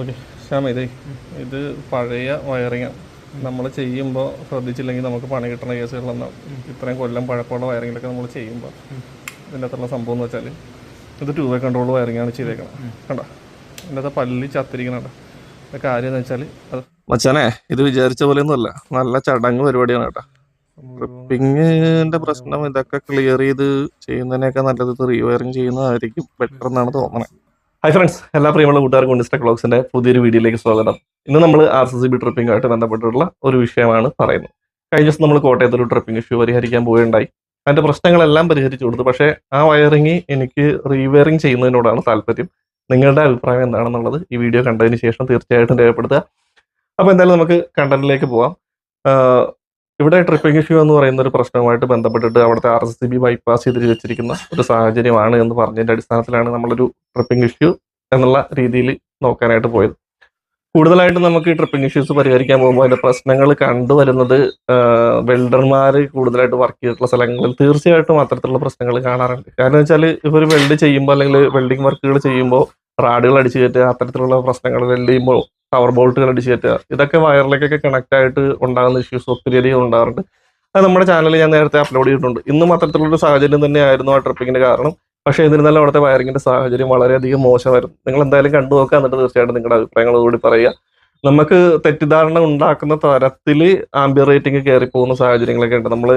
Okay Shyama ഇതേ ഇത് പഴയ വയറിങ്. നമ്മൾ ചെയ്യുമ്പോൾ ശ്രദ്ധിച്ചില്ലെങ്കിൽ നമുക്ക് പണി കിട്ടുന്ന കേസുകളൊന്നും ഇത്രയും കൊല്ലം പഴക്കമുള്ള വയറിങ്ങിലൊക്കെ നമ്മൾ ചെയ്യുമ്പോൾ ഇതിന്റെ അകത്തുള്ള സംഭവം എന്ന് വെച്ചാൽ ഇത് ടൂ വേ കൺട്രോൾ വയറിങ്ങാണ് ചെയ്തേക്കണം കണ്ടോ? ഇതിന്റെ അകത്ത് പല്ലി ചത്തിരിക്കണുണ്ട്. കാര്യം എന്ന് വെച്ചാൽ അത് മച്ചാനെ ഇത് വിചാരിച്ച പോലെയൊന്നുമല്ല. നല്ല ചടങ്ങ് പരിപാടിയാണ് കേട്ടോ. പ്രശ്നം ഇതൊക്കെ ക്ലിയർ ചെയ്ത് ചെയ്യുന്നതിനേക്കാൾ നല്ലത് റീവയറിങ് ചെയ്യുന്നതായിരിക്കും. ബെറ്റർ എന്നാണ് തോന്നുന്നത് ഹായ് ഫ്രണ്ട്സ് എല്ലാ പ്രിയമുള്ള കൂട്ടുകാർക്കും ഇൻസ്റ്റ ക്ലോക്സിന്റെ പുതിയൊരു വീഡിയോയിലേക്ക് സ്വാഗതം. ഇന്ന് നമ്മൾ ആർ സി സി ബി ബന്ധപ്പെട്ടിട്ടുള്ള ഒരു വിഷയമാണ് പറയുന്നത്. കഴിഞ്ഞ ദിവസം നമ്മൾ കോട്ടയത്ത് ഒരു ട്രിപ്പിംഗ് ഇഷ്യൂ പരിഹരിക്കാൻ പോയുണ്ടായി അതിന്റെ പ്രശ്നങ്ങളെല്ലാം പരിഹരിച്ചു കൊടുത്തു. പക്ഷേ ആ വയറിങ് എനിക്ക് റീവയറിംഗ് ചെയ്യുന്നതിനോടാണ് താല്പര്യം. നിങ്ങളുടെ അഭിപ്രായം എന്താണെന്നുള്ളത് ഈ വീഡിയോ കണ്ടതിന് ശേഷം തീർച്ചയായിട്ടും രേഖപ്പെടുത്തുക. അപ്പോൾ എന്തായാലും നമുക്ക് കണ്ടന്റിലേക്ക് പോവാം. ഇവിടെ ട്രിപ്പിംഗ് ഇഷ്യൂ എന്ന് പറയുന്ന ഒരു പ്രശ്നവുമായിട്ട് ബന്ധപ്പെട്ടിട്ട് അവിടുത്തെ R S C B bypass ചെയ്ത് വെച്ചിരിക്കുന്ന ഒരു സാഹചര്യമാണ് എന്ന് പറഞ്ഞതിന്റെ അടിസ്ഥാനത്തിലാണ് നമ്മളൊരു ട്രിപ്പിംഗ് ഇഷ്യൂ എന്നുള്ള രീതിയിൽ നോക്കാനായിട്ട് പോയത്. കൂടുതലായിട്ട് നമുക്ക് ഈ ട്രിപ്പിംഗ് ഇഷ്യൂസ് പരിഹരിക്കാൻ പോകുമ്പോൾ അതിന്റെ പ്രശ്നങ്ങൾ കണ്ടുവരുന്നത് വെൽഡർമാർ കൂടുതലായിട്ട് വർക്ക് ചെയ്തിട്ടുള്ള സ്ഥലങ്ങളിൽ തീർച്ചയായിട്ടും അത്തരത്തിലുള്ള പ്രശ്നങ്ങൾ കാണാറുണ്ട്. കാരണം വെച്ചാൽ ഇവർ വെൽഡ് ചെയ്യുമ്പോൾ അല്ലെങ്കിൽ വെൽഡിംഗ് വർക്കുകൾ ചെയ്യുമ്പോൾ റാഡുകൾ അടിച്ചു കയറ്റുക അത്തരത്തിലുള്ള പ്രശ്നങ്ങൾ വെൽഡ് ചെയ്യുമ്പോൾ പവർ ബോൾട്ടുകൾ അടിച്ച് കയറ്റുക ഇതൊക്കെ വയറിലേക്കൊക്കെ കണക്ട് ആയിട്ട് ഉണ്ടാകുന്ന ഇഷ്യൂസ് ഒത്തിരി അധികം ഉണ്ടാകാറുണ്ട്. അത് നമ്മുടെ ചാനലിൽ ഞാൻ നേരത്തെ അപ്ലോഡ് ചെയ്തിട്ടുണ്ട്. ഇന്നും അത്തരത്തിലുള്ള സാഹചര്യം തന്നെയായിരുന്നു ആ ട്രിപ്പിങ്ങിന്റെ കാരണം. പക്ഷേ എന്നിരുന്നാലും അവിടുത്തെ വയറിങ്ങിന്റെ സാഹചര്യം വളരെയധികം മോശമായിരുന്നു. നിങ്ങൾ എന്തായാലും കണ്ടു നോക്കുക എന്നിട്ട് തീർച്ചയായിട്ടും നിങ്ങളുടെ അഭിപ്രായങ്ങൾ കൂടി പറയുക. നമുക്ക് തെറ്റിദ്ധാരണ ഉണ്ടാക്കുന്ന തരത്തിൽ ആംബിയർ റേറ്റിംഗ് കയറി പോകുന്ന സാഹചര്യങ്ങളൊക്കെ ഉണ്ട്. നമ്മൾ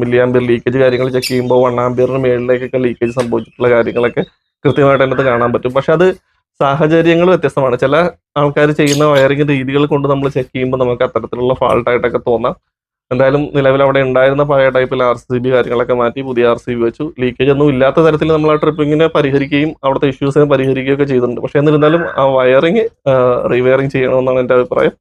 മില്ലി ആംബിയർ ലീക്കേജ് കാര്യങ്ങൾ ചെക്ക് ചെയ്യുമ്പോൾ വൺ ആംബിയറിന് മേളിലേക്കൊക്കെ ലീക്കേജ് സംഭവിച്ചിട്ടുള്ള കാര്യങ്ങളൊക്കെ കൃത്യമായിട്ട് അതിനകത്ത് കാണാൻ പറ്റും. പക്ഷെ അത് സാഹചര്യങ്ങൾ വ്യത്യസ്തമാണ്. ചില ആൾക്കാർ ചെയ്യുന്ന വയറിംഗ് രീതികൾ കൊണ്ട് നമ്മൾ ചെക്ക് ചെയ്യുമ്പോൾ നമുക്ക് അത്തരത്തിലുള്ള ഫാൾട്ട് ആയിട്ടൊക്കെ തോന്നാം. എന്തായാലും നിലവിൽ അവിടെ ഉണ്ടായിരുന്ന പഴയ ടൈപ്പിൽ ആർ സി ബി കാര്യങ്ങളൊക്കെ മാറ്റി പുതിയ ആർ സി ബി വെച്ചു. ലീക്കേജ് ഒന്നും ഇല്ലാത്ത തരത്തിൽ നമ്മൾ ആ ട്രിപ്പിങ്ങിനെ പരിഹരിക്കുകയും അവിടുത്തെ ഇഷ്യൂസിനെ പരിഹരിക്കുകയും പരിഹരിക്കുകയൊക്കെ ചെയ്തിട്ടുണ്ട്. പക്ഷേ എന്നിരുന്നാലും ആ വയറിങ് റീവയറിങ് ചെയ്യണമെന്നാണ് എന്റെ അഭിപ്രായം.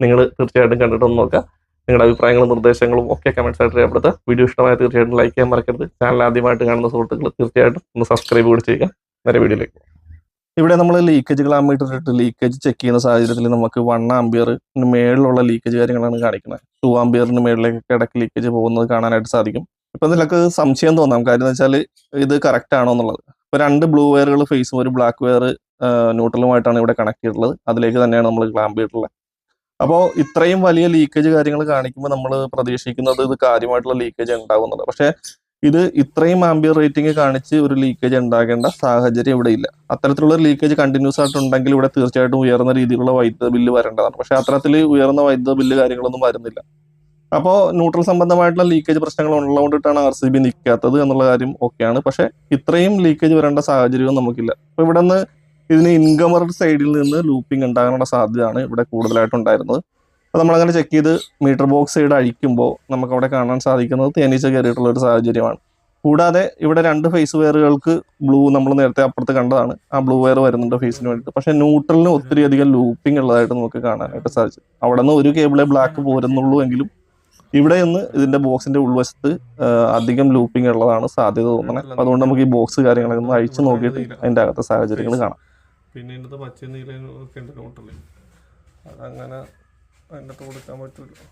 നിങ്ങൾ തീർച്ചയായിട്ടും കണ്ടിട്ടൊന്ന് നോക്കുക. നിങ്ങളുടെ അഭിപ്രായങ്ങളും നിർദ്ദേശങ്ങളും ഒക്കെ കമൻസ് ആയിട്ട് രേഖപ്പെടുത്തുക. വീഡിയോ ഇഷ്ടമായ തീർച്ചയായിട്ടും ലൈക്ക് ചെയ്യാൻ മറക്കരുത്. ചാനൽ ആദ്യമായിട്ട് കാണുന്ന സുഹൃത്തുക്കൾ തീർച്ചയായിട്ടും ഒന്ന് സബ്സ്ക്രൈബ് കൂടി ചെയ്യുക. നേരെ വീഡിയോയിലേക്ക്. ഇവിടെ നമ്മൾ ലീക്കേജ് ഗ്ലാമീറ്റർ ഇട്ട് ലീക്കേജ് ചെക്ക് ചെയ്യുന്ന സാഹചര്യത്തിൽ നമുക്ക് വൺ ആംബിയറിന് മേളിലുള്ള ലീക്കേജ് കാര്യങ്ങളാണ് കാണിക്കുന്നത്. ടു ആംബിയറിന് മേളിലേക്ക് ഇടയ്ക്ക് ലീക്കേജ് പോകുന്നത് കാണാനായിട്ട് സാധിക്കും. ഇപ്പൊ ഇതിലൊക്കെ സംശയം തോന്നാം. കാര്യം എന്ന് വെച്ചാൽ ഇത് കറക്റ്റ് ആണോ എന്നുള്ളത്. ഇപ്പൊ രണ്ട് ബ്ലൂ വയറുകൾ ഫേസും ഒരു ബ്ലാക്ക് വയർ ന്യൂട്രലുമായിട്ടാണ് ഇവിടെ കണക്ട് ചെയ്തിട്ടുള്ളത്. അതിലേക്ക് തന്നെയാണ് നമ്മൾ ക്ലാമ്പിയിട്ടുള്ളത് അപ്പോൾ ഇത്രയും വലിയ ലീക്കേജ് കാര്യങ്ങൾ കാണിക്കുമ്പോൾ നമ്മൾ പ്രതീക്ഷിക്കുന്നത് ഇത് കാര്യമായിട്ടുള്ള ലീക്കേജ് ഉണ്ടാകുന്നത് പക്ഷേ ഇത് ഇത്രയും ആംബിയർ റേറ്റിംഗ് കാണിച്ച് ഒരു ലീക്കേജ് ഉണ്ടാകേണ്ട സാഹചര്യം ഇവിടെ ഇല്ല. അത്തരത്തിലുള്ള ലീക്കേജ് കണ്ടിന്യൂസ് ആയിട്ടുണ്ടെങ്കിൽ ഇവിടെ തീർച്ചയായിട്ടും ഉയർന്ന രീതിയിലുള്ള വൈദ്യുത ബില്ല് വരേണ്ടതാണ്. പക്ഷെ അത്തരത്തിൽ ഉയർന്ന വൈദ്യുത ബില്ല് കാര്യങ്ങളൊന്നും വരുന്നില്ല. അപ്പോൾ ന്യൂട്രൽ സംബന്ധമായിട്ടുള്ള ലീക്കേജ് പ്രശ്നങ്ങൾ ഉള്ളതുകൊണ്ടിട്ടാണ് ആർ സി ബി നിൽക്കാത്തത് എന്നുള്ള കാര്യം ഓക്കെയാണ് പക്ഷെ ഇത്രയും ലീക്കേജ് വരേണ്ട സാഹചര്യവും നമുക്കില്ല. അപ്പോൾ ഇവിടെ നിന്ന് ഇതിന് ഇൻകമർ സൈഡിൽ നിന്ന് ലൂപ്പിംഗ് ഉണ്ടാകാനുള്ള സാധ്യതയാണ് ഇവിടെ കൂടുതലായിട്ട് ഉണ്ടായിരുന്നത് അപ്പോൾ നമ്മളങ്ങനെ ചെക്ക് ചെയ്ത് മീറ്റർ ബോക്സ് സൈഡ് അഴിക്കുമ്പോൾ നമുക്ക് അവിടെ കാണാൻ സാധിക്കുന്നത് തേനീച്ച കയറിയിട്ടുള്ള ഒരു സാഹചര്യമാണ്. കൂടാതെ ഇവിടെ രണ്ട് ഫേസ് വെയറുകൾക്ക് ബ്ലൂ നമ്മൾ നേരത്തെ അപ്പുറത്ത് കണ്ടതാണ്. ആ ബ്ലൂ വെയർ വരുന്നുണ്ട് ഫേസിന് വേണ്ടിയിട്ട്. പക്ഷേ ന്യൂട്രലിന് ഒത്തിരി അധികം ലൂപ്പിംഗ് ഉള്ളതായിട്ട് നമുക്ക് കാണാനായിട്ട് സാധിച്ചു. അവിടെ നിന്ന് ഒരു കേബിളെ ബ്ലാക്ക് പോരുന്നുള്ളൂ എങ്കിലും ഇവിടെ നിന്ന് ഇതിന്റെ ബോക്സിന്റെ ഉൾവശത്ത് അധികം ലൂപ്പിംഗ് ഉള്ളതാണ് സാധ്യത തോന്നുന്നത് അപ്പൊ അതുകൊണ്ട് നമുക്ക് ഈ ബോക്സ് കാര്യങ്ങളൊക്കെ ഒന്ന് അഴിച്ചു നോക്കിയിട്ട് അതിന്റെ അകത്തെ സാഹചര്യങ്ങൾ കാണാം. പിന്നെ പച്ച നീല ഒക്കെ ഉണ്ട് നോട്ടല്ലേ അതങ്ങനെ അതിന്റെ കൊടുക്കാൻ പറ്റില്ല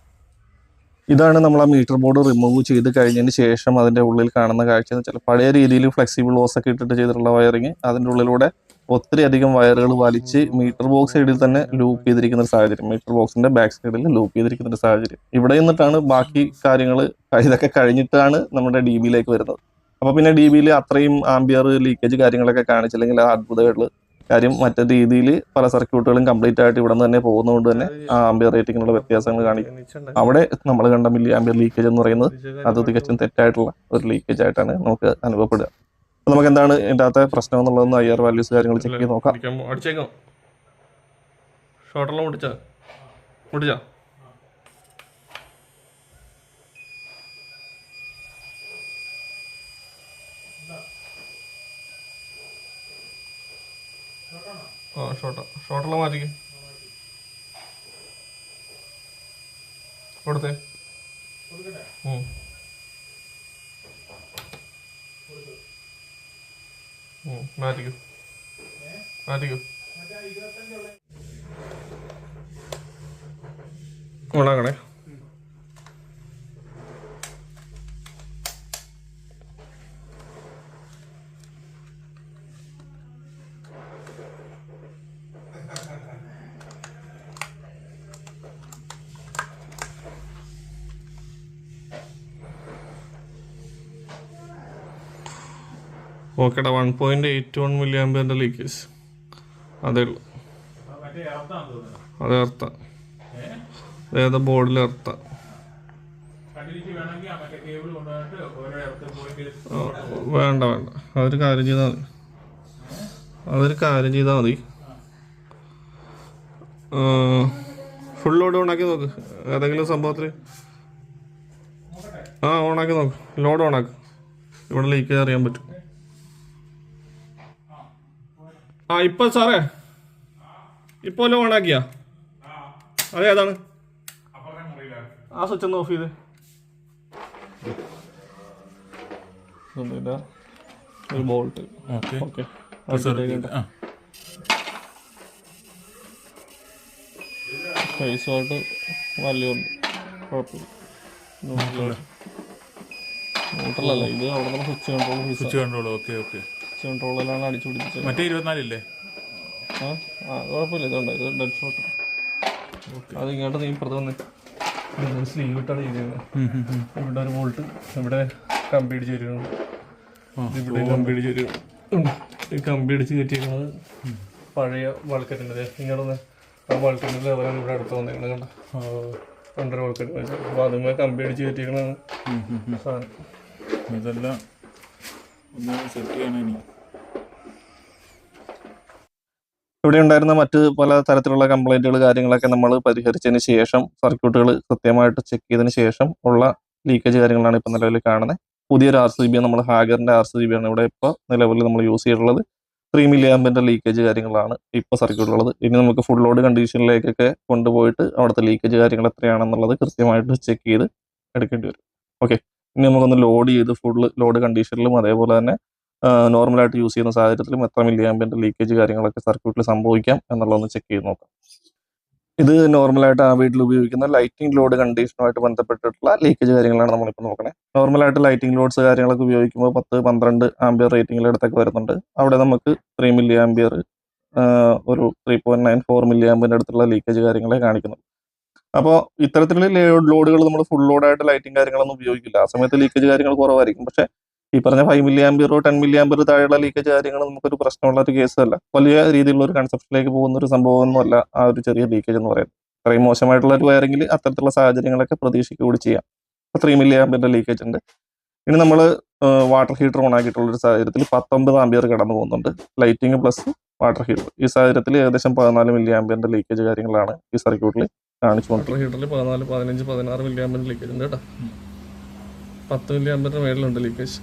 ഇതാണ് നമ്മൾ ആ മീറ്റർ ബോർഡ് റിമൂവ് ചെയ്ത് കഴിഞ്ഞതിന് ശേഷം അതിന്റെ ഉള്ളിൽ കാണുന്ന കാഴ്ച എന്ന് വെച്ചാൽ പഴയ രീതിയിൽ ഫ്ലെക്സിബിൾ ഓസ് ഒക്കെ ഇട്ടിട്ട് ചെയ്തിട്ടുള്ള വയറിങ് അതിന്റെ ഉള്ളിലൂടെ ഒത്തിരി അധികം വയറുകൾ വലിച്ച് മീറ്റർ ബോക്സ് സൈഡിൽ തന്നെ ലൂപ്പ് ചെയ്തിരിക്കുന്ന ഒരു സാഹചര്യം. മീറ്റർ ബോക്സിന്റെ ബാക്ക് സൈഡിൽ ലൂപ്പ് ചെയ്തിരിക്കുന്ന ഒരു സാഹചര്യം. ഇവിടെ നിന്നിട്ടാണ് ബാക്കി കാര്യങ്ങൾ ഇതൊക്കെ കഴിഞ്ഞിട്ടാണ് നമ്മുടെ ഡി ബിയിലേക്ക് വരുന്നത്. അപ്പോൾ പിന്നെ ഡി ബിയിൽ അത്രയും ആംബിയർ ലീക്കേജ് കാര്യങ്ങളൊക്കെ കാണിച്ചില്ലെങ്കിൽ ആ അത്ഭുതമായിട്ടുള്ള കാര്യം മറ്റേ രീതിയിൽ പല സർക്യൂട്ടുകളും കംപ്ലീറ്റ് ആയിട്ട് ഇവിടെ നിന്ന് തന്നെ പോകുന്നതുകൊണ്ട് തന്നെ ആ ആംബിയർ റേറ്റിങ്ങിനുള്ള വ്യത്യാസങ്ങൾ കാണിക്കും. അവിടെ നമ്മൾ കണ്ട മില്ലി ആംബിയർ ലീക്കേജ് എന്ന് പറയുന്നത് അത് തികച്ചും തെറ്റായിട്ടുള്ള ഒരു ലീക്കേജ് ആയിട്ടാണ് നമുക്ക് അനുഭവപ്പെടുക. അപ്പൊ നമുക്ക് എന്താണ് ഇതിന്റെ അകത്തെ പ്രശ്നം എന്നുള്ളതെന്ന് ഐ ആർ വാല്യൂസ് കാര്യങ്ങൾ ചെക്ക് ചെയ്ത് നോക്കാം. ഷോർട്ടെല്ലാം ആ ഷോർട്ട കൊടുത്തേ. മാറ്റിക്കോ. മാറ്റിക്കോ. ഓണാക്കണേ ഓക്കേടാ one point eight one milli ആംബിയറിന്റെ leakage അതേ ഉള്ളൂ. അത് എർത്ത ഏതാ ബോർഡിൽ എർത്ത വേണ്ട വേണ്ട. അതൊരു കാര്യം ചെയ്താൽ മതി. അതൊരു കാര്യം ചെയ്താൽ മതി. ഫുൾ ലോഡ് ഓണാക്കി നോക്ക്. ഏതെങ്കിലും സംഭവത്തിൽ ആ ഓണാക്കി നോക്ക്. ലോഡ് ഓണാക്ക് ഇവിടെ ലീക്കേജ് അറിയാൻ പറ്റും. ആ ഇപ്പൊ സാറേ. ഇപ്പൊ ആക്കിയാ? അതെ ഏതാണ് ആ സ്വിച്ച് ഒന്ന് ഓഫ് ചെയ്ത്. ഒരു ബോൾട്ട് ഓക്കെ ഓക്കെ പൈസമായിട്ട് വലിയുണ്ട് കുഴപ്പമില്ല. ന്യൂട്രലല്ല ഇത് അവിടെ നിന്ന് സ്വിച്ച് കൺട്രോൾ സ്വിച്ച് കണ്ടോളൂ ഓക്കെ ഓക്കെ കൺട്രോളിലാണ് അടിച്ചു പിടിച്ചത് മറ്റേ ഇരുപത്തിനാലില്ലേ? ആ ആ കുഴപ്പമില്ല. ഇതുണ്ട് ഇത് ഡെഡ് ഷോട്ട് അത് ഇങ്ങോട്ട് നീ ഇപ്പുറത്ത് വന്ന്. സ്ലീവ് ഇട്ടാണ് ചെയ്തത്. ഇവിടെ ഒരു ബോൾട്ട് ഇവിടെ കമ്പി അടിച്ച് വരുന്നു ഇവിടെ കമ്പി അടിച്ച് വരും ഈ കമ്പി അടിച്ച് കയറ്റിയിരിക്കുന്നത് പഴയ വാൾക്കറ്റിന്റെ ഇങ്ങോട്ട് വന്ന് ആ വാൾക്കറ്റിന്റെ ലെവലാണ് ഇവിടെ അടുത്ത് വന്നിരിക്കുന്നത് കണ്ട? രണ്ടര വാൾക്കറ്റ്. അപ്പോൾ അതുമേ കമ്പി അടിച്ച് കയറ്റിയിരിക്കുന്നതാണ് സാധനം. ഇതെല്ലാം ഇവിടെ ഉണ്ടായിരുന്ന മറ്റ് പല തരത്തിലുള്ള കംപ്ലൈന്റുകൾ കാര്യങ്ങളൊക്കെ നമ്മൾ പരിഹരിച്ചതിന് ശേഷം സർക്യൂട്ടുകൾ കൃത്യമായിട്ട് ചെക്ക് ചെയ്തതിന് ശേഷം ഉള്ള ലീക്കേജ് കാര്യങ്ങളാണ് ഇപ്പോൾ നിലവിൽ കാണുന്നത്. പുതിയൊരു ആർ സി ബി നമ്മൾ ഹാഗറിന്റെ ആർ സി ബി ആണ് ഇവിടെ ഇപ്പോൾ നിലവിൽ നമ്മൾ യൂസ് ചെയ്തിട്ടുള്ളത്. ത്രീ മില്ലി ആമ്പിന്റെ ലീക്കേജ് കാര്യങ്ങളാണ് ഇപ്പോൾ സർക്യൂട്ടിലുള്ളത് ഇനി നമുക്ക് ഫുൾ ലോഡ് കണ്ടീഷനിലേക്കൊക്കെ കൊണ്ടുപോയിട്ട് അവിടുത്തെ ലീക്കേജ് കാര്യങ്ങൾ എത്രയാണെന്നുള്ളത് കൃത്യമായിട്ട് ചെക്ക് ചെയ്ത് എടുക്കേണ്ടി വരും. ഓക്കെ ഇനി നമുക്കൊന്ന് ലോഡ് ചെയ്ത് ഫുൾ ലോഡ് കണ്ടീഷനിലും അതേപോലെ തന്നെ നോർമലായിട്ട് യൂസ് ചെയ്യുന്ന സാഹചര്യത്തിലും എത്ര മില്ലി ആമ്പിന്റെ ലീക്കേജ് കാര്യങ്ങളൊക്കെ സർക്യൂട്ടിൽ സംഭവിക്കാം എന്നുള്ളതൊന്ന് ചെക്ക് ചെയ്ത് നോക്കാം. ഇത് നോർമലായിട്ട് ആ വീട്ടിൽ ഉപയോഗിക്കുന്ന ലൈറ്റിംഗ് ലോഡ് കണ്ടീഷനുമായിട്ട് ബന്ധപ്പെട്ടിട്ടുള്ള ലീക്കേജ് കാര്യങ്ങളാണ് നമ്മളിപ്പോൾ നോക്കണേ. നോർമലായിട്ട് ലൈറ്റിംഗ് ലോഡ്സ് കാര്യങ്ങളൊക്കെ ഉപയോഗിക്കുമ്പോൾ പത്ത് പന്ത്രണ്ട് ആംബിയർ റേറ്റിംഗിൽ അടുത്തൊക്കെ വരുന്നുണ്ട്. അവിടെ നമുക്ക് ത്രീ മില്ലി ആംബിയർ ഒരു three point nine four milli അടുത്തുള്ള ലീക്കേജ് കാര്യങ്ങളെ കാണിക്കുന്നു. അപ്പോൾ ഇത്തരത്തിലുള്ള ലോഡുകൾ നമ്മൾ ഫുൾ ലോഡായിട്ട് ലൈറ്റിംഗ് കാര്യങ്ങളൊന്നും ഉപയോഗിക്കില്ല. ആ സമയത്ത് ലീക്കേജ് കാര്യങ്ങൾ കുറവായിരിക്കും. പക്ഷേ ഈ പറഞ്ഞ ഫൈവ് മില്ലി ആംബിയറോ ടെൻ മില്ലി ആംബിയർ താഴെയുള്ള ലീക്കേജ് കാര്യങ്ങൾ നമുക്കൊരു പ്രശ്നമുള്ള ഒരു കേസ് അല്ല. വലിയ രീതിയിലുള്ള ഒരു കൺസെപ്റ്റിലേക്ക് പോകുന്ന ഒരു സംഭവമൊന്നുമല്ല ആ ഒരു ചെറിയ ലീക്കേജ് എന്ന് പറയുന്നത്. അത്രയും മോശമായിട്ടുള്ള ഒരു വയറിംഗിൽ അത്തരത്തിലുള്ള സാഹചര്യങ്ങളൊക്കെ പ്രതീക്ഷിക്കുക കൂടി ചെയ്യാം. അപ്പോൾ ത്രീ മില്ലി ആംബിയറിന്റെ ലീക്കേജ് ഉണ്ട്. ഇനി നമ്മൾ വാട്ടർ ഹീറ്റർ ഓൺ ആക്കിയിട്ടുള്ള ഒരു സാഹചര്യത്തിൽ പത്തൊമ്പത് ആംബിയർ കടന്നു പോകുന്നുണ്ട്. ലൈറ്റിംഗ് പ്ലസ് വാട്ടർ ഹീറ്റർ ഈ സാഹചര്യത്തിൽ ഏകദേശം പതിനാല് മില്ലി ആംബിയറിന്റെ ലീക്കേജ് കാര്യങ്ങളാണ് ഈ സർക്യൂട്ടിൽ വാട്ടർ ഹീറ്ററിൽ പതിനാല് പതിനഞ്ച് പതിനാറ് മില്ലി ആമ്പിന്റെ ലീക്കേജ് ഉണ്ട് കേട്ടോ. പത്ത് മില്ലി ആമ്പിന്റെ മേളിലുണ്ട് ലീക്കേജ്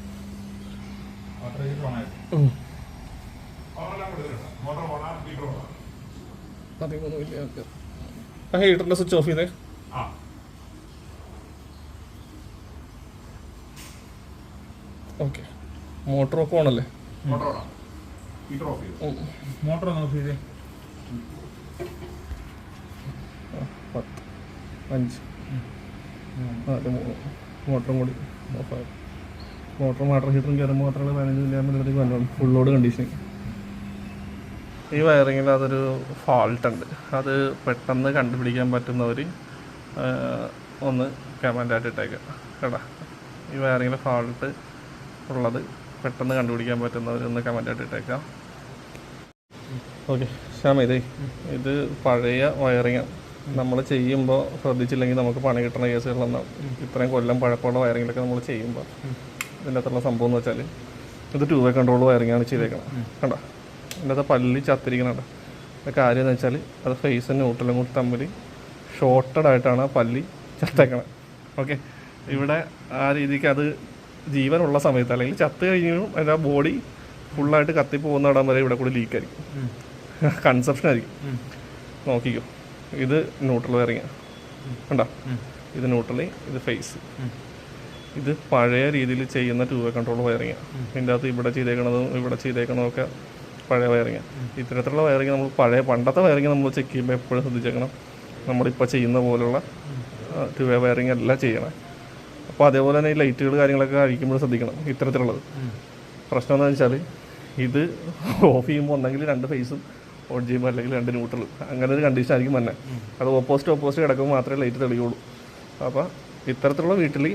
പതിമൂന്ന് മില്ലി ആമ്പിയർ ആ ഹീറ്ററിന്റെ സ്വിച്ച് ഓഫ് ചെയ്തേ. ഓക്കെ മോട്ടർ ഒക്കെ ഓണല്ലേ ഉം. മോട്ടർ ഓഫ് ചെയ്തേ. അഞ്ച്. അത് മോട്ടറും കൂടി ഓഫായി മോട്ടറും വാട്ടർ ഹീറ്ററും കയറുമ്പോൾ മാത്രമേ പതിനഞ്ച് മില്ലിയാമ്പിനടുത്തേക്ക് വന്നോളൂ. ഫുൾ ലോഡ് കണ്ടീഷനിങ് ഈ വയറിങ്ങിൽ അതൊരു ഫാൾട്ട് ഉണ്ട്. അത് പെട്ടെന്ന് കണ്ടുപിടിക്കാൻ പറ്റുന്നവർ ഒന്ന് കമന്റായിട്ട് ഇട്ടേക്കാം. കേട്ടാ? ഈ വയറിങ്ങിൽ ഫാൾട്ട് ഉള്ളത് പെട്ടെന്ന് കണ്ടുപിടിക്കാൻ പറ്റുന്നവർ ഒന്ന് കമന്റായിട്ട് ഇട്ടേക്കാം. ഓക്കെ ശ്യാമ ഇതേ ഇത് പഴയ വയറിങ് നമ്മൾ ചെയ്യുമ്പോൾ ശ്രദ്ധിച്ചില്ലെങ്കിൽ നമുക്ക് പണി കിട്ടുന്ന കേസുകളൊന്നും ഇത്രയും കൊല്ലം പഴക്കമുള്ള വയറിങ്ങിലൊക്കെ നമ്മൾ ചെയ്യുമ്പോൾ ഇതിന്റെ അകത്തുള്ള സംഭവം എന്ന് വെച്ചാൽ ഇത് ടൂ വേ കൺട്രോൾ വയറിങ്ങാണ് ചെയ്തേക്കണം കണ്ടോ? ഇതിന്റെ അകത്ത് പല്ലി ചത്തിരിക്കുന്നുണ്ട് അതിന്റെ കാര്യം എന്ന് വെച്ചാൽ അത് ഫേസും ന്യൂട്രലും കൂടി തമ്മിൽ ഷോർട്ടഡ് ആയിട്ടാണ് ആ പല്ലി ചത്തേക്കണത്. ഓക്കെ ഇവിടെ ആ രീതിക്ക് അത് ജീവനുള്ള സമയത്ത് അല്ലെങ്കിൽ ചത്ത് കഴിഞ്ഞും അതിന്റെ ബോഡി ഫുള്ളായിട്ട് കത്തിപ്പോകുന്ന ഇടം വരെ ഇവിടെ കൂടി ലീക്കായിരിക്കും കൺസെപ്ഷൻ ആയിരിക്കും. നോക്കിക്കോ. ഇത് ന്യൂട്രൽ വയറിങ് കണ്ടോ? ഇത് ന്യൂട്രലി ഇത് ഫേസ് ഇത് പഴയ രീതിയിൽ ചെയ്യുന്ന ടൂ വേ കൺട്രോൾ വയറിങ് ഇതിന്റെ അകത്ത് ഇവിടെ ചെയ്തേക്കണതും ഇവിടെ ചെയ്തേക്കണതൊക്കെ പഴയ വയറിങ് ഇത്തരത്തിലുള്ള വയറിങ് നമ്മൾ പഴയ പണ്ടത്തെ വയറിങ് നമ്മൾ ചെക്ക് ചെയ്യുമ്പോൾ എപ്പോഴും ശ്രദ്ധിച്ചേക്കണം. നമ്മളിപ്പോൾ ചെയ്യുന്ന പോലുള്ള ടൂ വേ വയറിങ് അല്ല ചെയ്യണം. അപ്പോൾ അതേപോലെ തന്നെ ഈ ലൈറ്റുകൾ കാര്യങ്ങളൊക്കെ അഴിക്കുമ്പോൾ ശ്രദ്ധിക്കണം ഇത്തരത്തിലുള്ളത്. പ്രശ്നം എന്താണെന്ന് വെച്ചാൽ ഇത് ഓഫ് ചെയ്യുമ്പോൾ ഉണ്ടെങ്കിൽ രണ്ട് ഫേസും ഓൺ ചെയ്യുമ്പോൾ അല്ലെങ്കിൽ രണ്ട് ന്യൂട്രൽ അങ്ങനെ ഒരു കണ്ടീഷൻ ആയിരിക്കും തന്നെ അത് ഓപ്പോസിറ്റ് ഓപ്പോസിറ്റ് കിടക്കുമ്പോൾ മാത്രമേ ലൈറ്റ് തെളിയുള്ളൂ. അപ്പോൾ ഇത്തരത്തിലുള്ള വീട്ടിൽ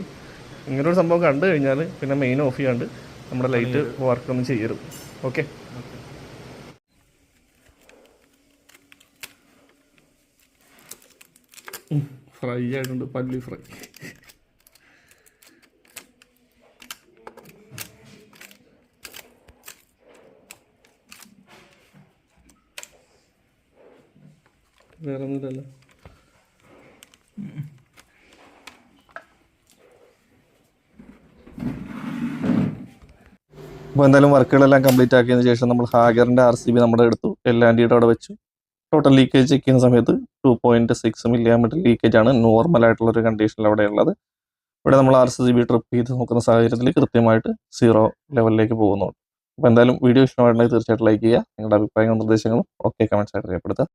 ഇങ്ങനൊരു സംഭവം കണ്ടു കഴിഞ്ഞാൽ പിന്നെ മെയിൻ ഓഫ് ചെയ്യാണ്ട് നമ്മുടെ ലൈറ്റ് വർക്കൊന്നും ചെയ്യരുത്. ഓക്കെ ഫ്രൈ ആയിട്ടുണ്ട് പല്ലി ഫ്രൈ വേറെ ഒന്നുമില്ലല്ലോ അപ്പോൾ എന്തായാലും വർക്കുകളെല്ലാം കംപ്ലീറ്റ് ആക്കിയതിന് ശേഷം നമ്മൾ ഹാഗറിന്റെ ആർ സി ബി നമ്മുടെ എടുത്തു ആൻഡിയുടെ അവിടെ വെച്ചു. ടോട്ടൽ ലീക്കേജ് ചെക്ക് ചെയ്യുന്ന സമയത്ത് two point six milliammeter leakage ആണ് നോർമൽ ആയിട്ടുള്ള ഒരു കണ്ടീഷനിൽ അവിടെ ഉള്ളത്. ഇവിടെ നമ്മൾ ആർ സി ബി ട്രിപ്പ് ചെയ്ത് നോക്കുന്ന സാഹചര്യത്തിൽ കൃത്യമായിട്ട് സീറോ ലെവലിലേക്ക് പോകുന്നുണ്ട്. അപ്പോൾ എന്തായാലും വീഡിയോ ഇഷ്ടമായിട്ടുണ്ടെങ്കിൽ തീർച്ചയായിട്ടും ലൈക്ക് ചെയ്യുക. നിങ്ങളുടെ അഭിപ്രായങ്ങളും നിർദ്ദേശങ്ങളും ഒക്കെ കമൻസ് ആയിട്ട് രേഖപ്പെടുത്തുക.